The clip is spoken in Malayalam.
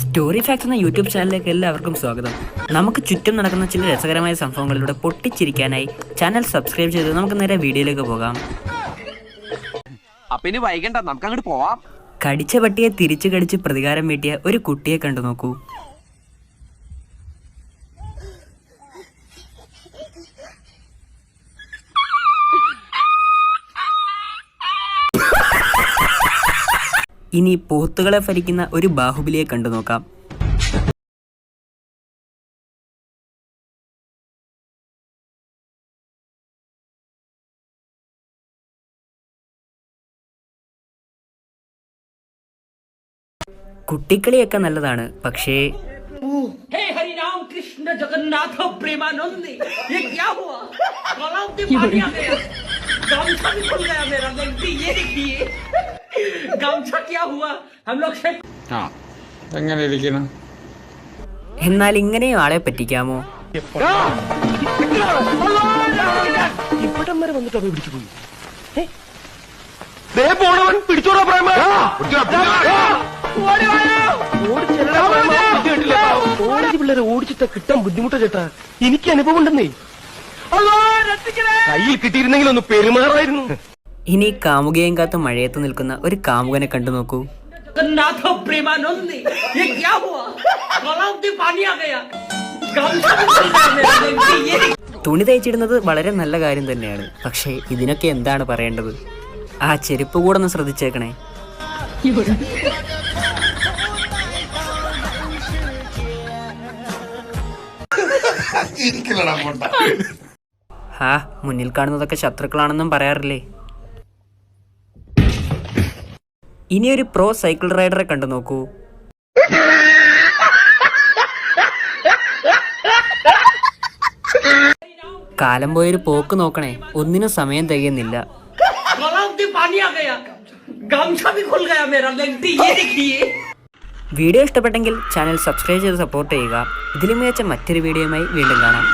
സ്റ്റോറി ഫാക്ട്സ് എന്ന യൂട്യൂബ് ചാനലിലേക്ക് എല്ലാവർക്കും സ്വാഗതം. നമുക്ക് ചുറ്റും നടക്കുന്ന ചില രസകരമായ സംഭവങ്ങളിലൂടെ പൊട്ടിച്ചിരിക്കാനായി ചാനൽ സബ്സ്ക്രൈബ് ചെയ്ത് നമുക്ക് നേരെ വീഡിയോയിലേക്ക് പോകാം. അപ്പൊ ഇനി വൈകണ്ട നമുക്ക് അങ്ങോട്ട് പോവാം. കടിച്ച പട്ടിയെ തിരിച്ചു കടിച്ച് പ്രതികാരം വീട്ടിയ ഒരു കുട്ടിയെ കണ്ടു നോക്കൂ. ഇനി പോത്തുകളെ ഭരിക്കുന്ന ഒരു ബാഹുബലിയെ കണ്ടു നോക്കാം. കുട്ടിക്കളിയൊക്കെ നല്ലതാണ് പക്ഷേ കൃഷ്ണ ജഗന്നാഥ പ്രേമാനന്ദി. ഗുലാബ് जगन्नाथ प्रेमानंद ये क्या हुआ गलाव से पानी आ गया गामछा भी खुल गया मेरा गलती ये देखिए गामछा क्या हुआ हम लोग से ആ എങ്ങനെ ഇരിക്കണം എന്നാൽ ഇങ്ങനെയും ആളെ പറ്റിക്കാമോ ഇവിടം വരെ വന്നിട്ട് അവ പിടിച്ചു പോയി ദേ പോണവൻ പിടിച്ചോടാ പ്രേമ കോളേജ് പിള്ളേരെ ഓടിച്ചിട്ട് കിട്ടാൻ ബുദ്ധിമുട്ടാ ചേട്ടാ എനിക്ക് അനുഭവം ഉണ്ടെന്നേ കയ്യിൽ കിട്ടിയിരുന്നെങ്കിൽ ഒന്ന് പെരുമാറായിരുന്നു ഇനി കാമുകയും കാത്ത മഴയത്ത് നിൽക്കുന്ന ഒരു കാമുകനെ കണ്ടു നോക്കൂ. തുണി തയ്ച്ചിടുന്നത് വളരെ നല്ല കാര്യം തന്നെയാണ്. പക്ഷേ ഇതിനൊക്കെ എന്താണ് പറയേണ്ടത്? ആ ചെരുപ്പ് കൂടെ ഒന്ന് ശ്രദ്ധിച്ചേക്കണേ. ഹാ മുന്നിൽ കാണുന്നതൊക്കെ ശത്രുക്കളാണെന്നും പറയാറില്ലേ? ഇനി ഒരു പ്രോ സൈക്കിൾ റൈഡറെ കണ്ടു നോക്കൂ. കാലം പോയൊരു പോക്ക് നോക്കണേ. ഒന്നിനും സമയം തികയുന്നില്ല. വീഡിയോ ഇഷ്ടപ്പെട്ടെങ്കിൽ ചാനൽ സബ്സ്ക്രൈബ് ചെയ്ത് സപ്പോർട്ട് ചെയ്യുക. ഇതിലും മികച്ച മറ്റൊരു വീഡിയോയുമായി വീണ്ടും കാണാം.